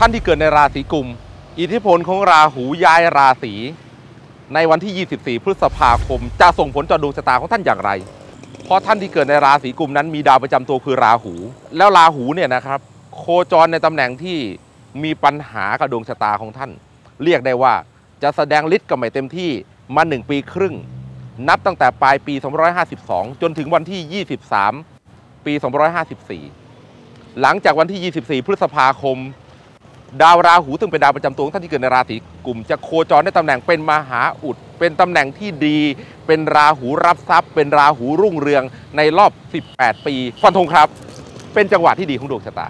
ท่านที่เกิดในราศีกุม อิทธิพลของราหูย้ายราศีในวันที่ 24 พฤษภาคม จะส่งผลต่อดวงชะตาของท่านอย่างไร เพราะท่านที่เกิดในราศีกุมนั้นมีดาวประจำตัวคือราหู แล้วราหูเนี่ยนะครับ โคจรในตำแหน่งที่มีปัญหากับดวงชะตาของท่าน เรียกได้ว่าจะแสดงฤทธิ์กับไม่เต็มที่มา 1 ปีครึ่ง นับตั้งแต่ปลายปี 252 จนถึงวันที่ 23 ปี 254 หลังจากวันที่ 24 พฤษภาคม ดาวราหูซึ่งเป็นดาวประจำตัวของท่านที่เกิดในราศีกุม จะโคจรในตำแหน่งเป็นมหาอุด เป็นตำแหน่งที่ดี เป็นราหูรับทรัพย์ เป็นราหูรุ่งเรืองในรอบ 18 ปี ฟันธงครับ เป็นจังหวะที่ดีของดวงชะตา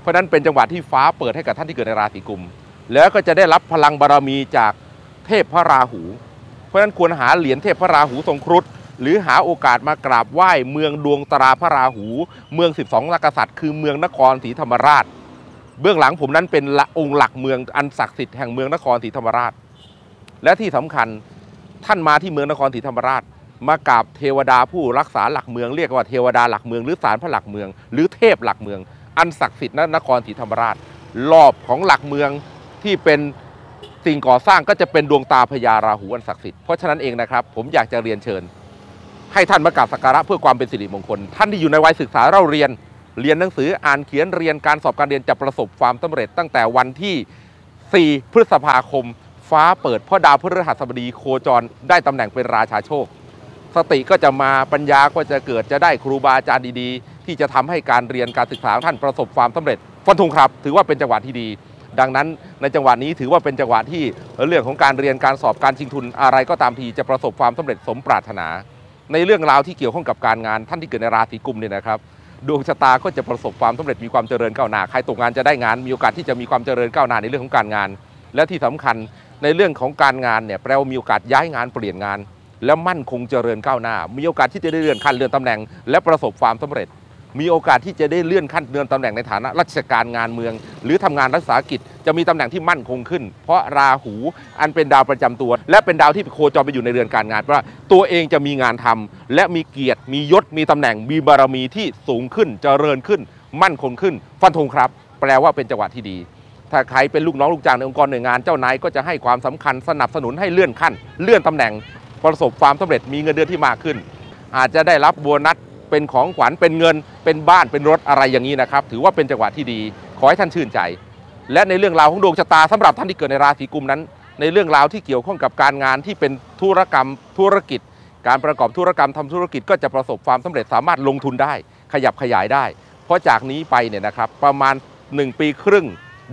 เพราะนั้นเป็นจังหวะที่ฟ้าเปิดให้กับท่านที่เกิดในราศีกุม แล้วก็จะได้รับพลังบารมีจากเทพพระราหู เพราะนั้นควรหาเหรียญเทพพระราหูทรงครุฑหรือหาโอกาสมากราบไหว้เมืองดวงตราพระราหู เมือง 12นักษัตริย์ คือเมืองนครศรีธรรมราช เบื้องหลังผมนั้นเป็นองค์หลักเมืองอันศักดิ์สิทธิ์แห่งเมืองนครศรีธรรมราช และที่สำคัญท่านมาที่เมืองนครศรีธรรมราช มากราบเทวดาผู้รักษาหลักเมืองเรียกว่าเทวดาหลักเมืองหรือศาลพระหลักเมือง หรือเทพหลักเมือง อันศักดิ์สิทธิ์ณนครศรีธรรมราช รอบของหลักเมืองที่เป็นสิ่งก่อสร้างก็จะเป็นดวงตาพญาราหูอันศักดิ์สิทธิ์เพราะฉะนั้นเองนะครับ ผมอยากจะเรียนเชิญ ให้ท่านมากราบสักการะเพื่อความเป็นสิริมงคล ท่านที่อยู่ในวัยศึกษาเราเรียน เรียนหนังสืออ่านเขียนเรียนการสอบการเรียนจะประสบความสำเร็จตั้งแต่วันที่ 4 พฤษภาคม ฟ้าเปิดเพราะดาวพฤหัสบดีโคจรได้ตำแหน่งเป็นราชาโชค สติก็จะมาปัญญาก็จะเกิดจะได้ครูบาอาจารย์ดีๆ ที่จะทำให้การเรียนการศึกษาของท่านประสบความสำเร็จฟันธงครับ ถือว่าเป็นจังหวะที่ดี ดังนั้นในจังหวะนี้ถือว่าเป็นจังหวะที่เรื่องของการเรียนการสอบการชิงทุนอะไรก็ตามทีจะประสบความสำเร็จสมปรารถนา ในเรื่องราวที่เกี่ยวข้องกับการงานท่านที่เกิดในราศีกุมเนี่ยนะครับ ดวงชะตาก็จะประสบความสำเร็จมีความเจริญก้าวหน้าใครตกงานจะได้งาน มีโอกาสที่จะมีความเจริญก้าวหน้าในเรื่องของการงาน และที่สำคัญในเรื่องของการงานเนี่ยแปลว่ามีโอกาสย้ายงานเปลี่ยนงาน และมั่นคงเจริญก้าวหน้า มีโอกาสที่จะได้เลื่อนขั้นเลื่อนตำแหน่ง และประสบความสำเร็จ มีโอกาสที่จะได้เลื่อนขั้นเลื่อนตำแหน่งในฐานะราชการงานเมือง หรือทำงานรักษากิจจะมีตำแหน่งที่มั่นคงขึ้น เพราะราหูอันเป็นดาวประจำตัว และเป็นดาวที่โคจรไปอยู่ในเรือนการงานเพราะว่าตัวเองจะมีงานทำและมีเกียรติ มียศมีตำแหน่งมีบารมีที่สูงขึ้นเจริญขึ้น มั่นคงขึ้น ฟันธงครับ แปลว่าเป็นจังหวะที่ดีถ้าใครเป็นลูกน้องลูกจ้างในองค์กรหน่วยงานเจ้านายก็จะให้ความสำคัญสนับสนุนให้เลื่อนขั้น เลื่อนตำแหน่งประสบความสำเร็จมีเงินเดือนที่มากขึ้น อาจจะได้รับโบนัส เป็นของขวัญเป็นเงิน เป็นบ้านเป็นรถอะไรอย่างนี้นะครับ ถือว่าเป็นจังหวะที่ดี ขอให้ท่านชื่นใจ และในเรื่องราวของดวงชะตาสำหรับท่านที่เกิดในราศีกุมนั้น ในเรื่องราวที่เกี่ยวข้องกับการงานที่เป็นธุรกรรมธุรกิจ การประกอบธุรกรรมทำธุรกิจก็จะประสบความสำเร็จสามารถลงทุนได้ ขยับขยายได้ เพราะจากนี้ไปเนี่ยนะครับประมาณ 1 ปีครึ่ง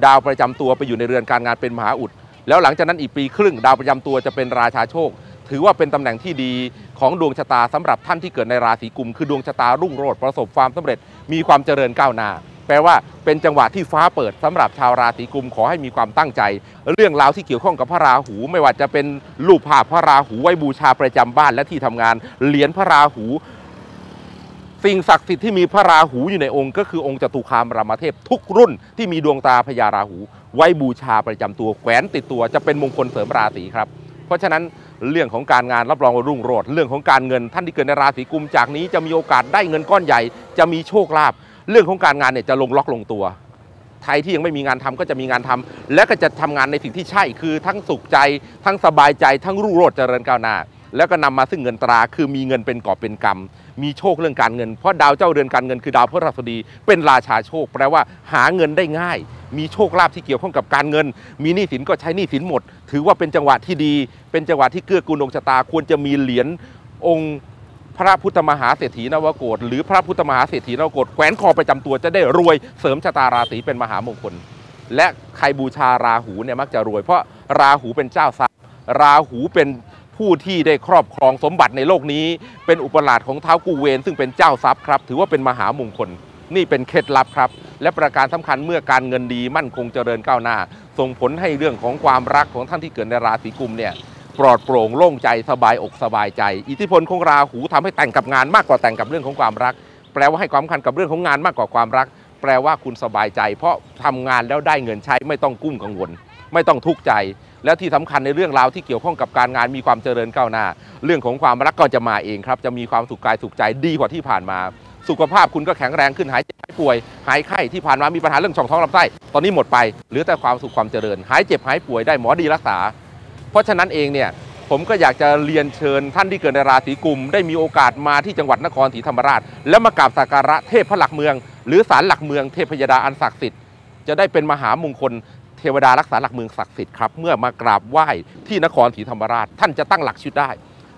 ดาวประจำตัวไปอยู่ในเรือนการงานเป็นมหาอุดแล้วหลังจากนั้นอีกปีครึ่ง ดาวประจำตัวจะเป็นราชาโชค ถือว่าเป็นตำแหน่งที่ดีของดวงชะตาสำหรับท่านที่เกิดในราศีกุม คือดวงชะตารุ่งโรจน์ประสบความสำเร็จมีความเจริญก้าวหน้า แปลว่าเป็นจังหวะที่ฟ้าเปิดสำหรับชาวราศีกุมขอให้มีความตั้งใจ เรื่องราวที่เกี่ยวข้องกับพระราหู ไม่ว่าจะเป็นรูปภาพพระราหูไว้บูชาประจำบ้านและที่ทำงานเหรียญพระราหู สิ่งศักดิ์สิทธิ์ที่มีพระราหูอยู่ในองค์ ก็คือองค์จตุคามรามเทพทุกรุ่นที่มีดวงตาพญาราหู ไว้บูชาประจำตัวแขวนติดตัวจะเป็นมงคลเสริมราศีครับ เพราะฉะนั้นเรื่องของการงานรับรองว่ารุ่งโรจน์เรื่องของการเงินท่านที่เกิดในราศีกุมจากนี้จะมีโอกาสได้เงินก้อนใหญ่ จะมีโชคลาภเรื่องของการงานเนี่ยจะลงล็อกลงตัวใครที่ยังไม่มีงานทำก็จะมีงานทำและก็จะทำงานในสิ่งที่ใช่คือทั้งสุขใจ ทั้งสบายใจ ทั้งรุ่งโรจน์เจริญก้าวหน้า แล้วก็นำมาซึ่งเงินตราคือมีเงินเป็นกอบเป็นกำมีโชคเรื่องการเงิน เพราะดาวเจ้าเรือนการเงินคือดาวพฤหัสบดีเป็นราชาโชค แปลว่าหาเงินได้ง่าย มีโชคลาภที่เกี่ยวข้องกับการเงิน มีหนี้สินก็ใช้หนี้สินหมด ถือว่าเป็นจังหวะที่ดี เป็นจังหวะที่เกื้อกูลดวงชะตาควรจะมีเหรียญองค์พระพุทธมหาเศรษฐีนวโกฏหรือพระพุทธมหาเศรษฐีนวโกฏแขวนคอประจำตัวจะได้รวยเสริมชะตาราศีเป็นมหามงคล และใครบูชาราหูเนี่ยมักจะรวย เพราะราหูเป็นเจ้าทรัพย์ ราหูเป็น ผู้ที่ได้ครอบครองสมบัติในโลกนี้ เป็นอุปราชของเท้าวกูเวน ซึ่งเป็นเจ้าทรัพย์ครับ ถือว่าเป็นมหามงคล นี่เป็นเคล็ดลับครับ และประการสำคัญเมื่อการเงินดีมั่นคงเจริญก้าวหน้า ส่งผลให้เรื่องของความรักของท่านที่เกิดในราศีกุมเนี่ยปลอดโปร่งโล่งใจสบายอกสบายใจ อิทธิพลของราหูทำให้แต่งกับงานมากกว่าแต่งกับเรื่องของความรัก แปลว่าให้ความสำคัญกับเรื่องของงานมากกว่าความรัก แปลว่าคุณสบายใจ เพราะทำงานแล้วได้เงินใช้ไม่ต้องกุ้มกังวล ไม่ต้องทุกข์ใจ และที่สำคัญในเรื่องราวที่เกี่ยวข้องกับการงานมีความเจริญก้าวหน้า เรื่องของความรักก็จะมาเองครับ จะมีความสุขกายสุขใจดีกว่าที่ผ่านมา สุขภาพคุณก็แข็งแรงขึ้นหายเจ็บหายป่วย หายไข้ที่ผ่านมามีปัญหาเรื่องช่องท้องลำไส้ตอนนี้หมดไปเหลือแต่ความสุขความเจริญ หายเจ็บหายป่วยได้หมอดีรักษา เพราะฉะนั้นเองเนี่ยผมก็อยากจะเรียนเชิญท่านที่เกิดในราศีกุม ได้มีโอกาสมาที่จังหวัดนครศรีธรรมราช แล้วมากราบสักการะเทพพระหลักเมือง หรือศาลหลักเมืองเทพยดาอันศักดิ์สิทธิ์จะได้เป็นมหามงคล ทวดารักษาหลักเมืองศักดิ์สิทธิ์ครับเมื่อมากราบไหว้ที่นครศรีธรรมราช ท่านจะตั้งหลักชีวิตได้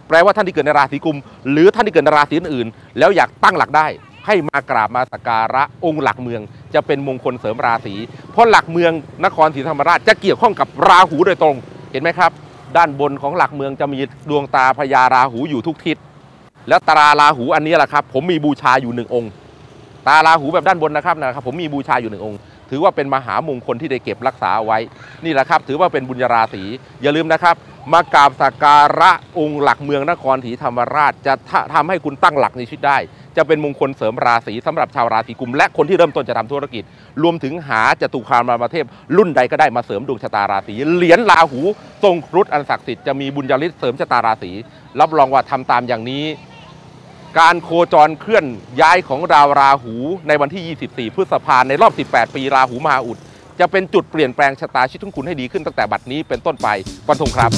แปลว่าท่านที่เกิดในราศีกุม หรือท่านที่เกิดในราศีอื่นๆแล้วอยากตั้งหลักได้ ให้มากราบมาสักการะองค์หลักเมือง จะเป็นมงคลเสริมราศีเพราะหลักเมืองนครศรีธรรมราชจะเกี่ยวข้องกับราหูโดยตรง เห็นไหมครับ ด้านบนของหลักเมืองจะมีดวงตาพญาราหูอยู่ทุกทิศ แล้วตาราราหูอันนี้แหละครับ ผมมีบูชาอยู่หนึ่งองค์ ตาราหูแบบด้านบนนะครับนะครับ ผมมีบูชาอยู่หนึ่งองค์ ถือว่าเป็นมหามงคลที่ได้เก็บรักษาไว้ นี่แหละครับ ถือว่าเป็นบุญราศีอย่าลืมนะครับ มากราบสักการะองค์หลักเมืองนครศรีธรรมราช จะทำให้คุณตั้งหลักในชีวิตได้ จะเป็นมงคลเสริมราศีสำหรับชาวราศีกุม และคนที่เริ่มต้นจะทำธุรกิจ รวมถึงหาจตุคามรามเทพ รุ่นใดก็ได้มาเสริมดวงชะตาราศีเหรียญราหู ทรงครุฑอันศักดิ์สิทธิ์จะมีบุญญาฤทธิ์เสริมชะตาราศีรับรองว่าทำตามอย่างนี้ การโคจรเคลื่อนย้ายของดาวราหูในวันที่ 24 พฤษภาในรอบ 18 ปีราหูมหาอุด จะเป็นจุดเปลี่ยนแปลงชะตาชีวิตของคุณให้ดีขึ้นตั้งแต่บัดนี้เป็นต้นไปฟันธงครับ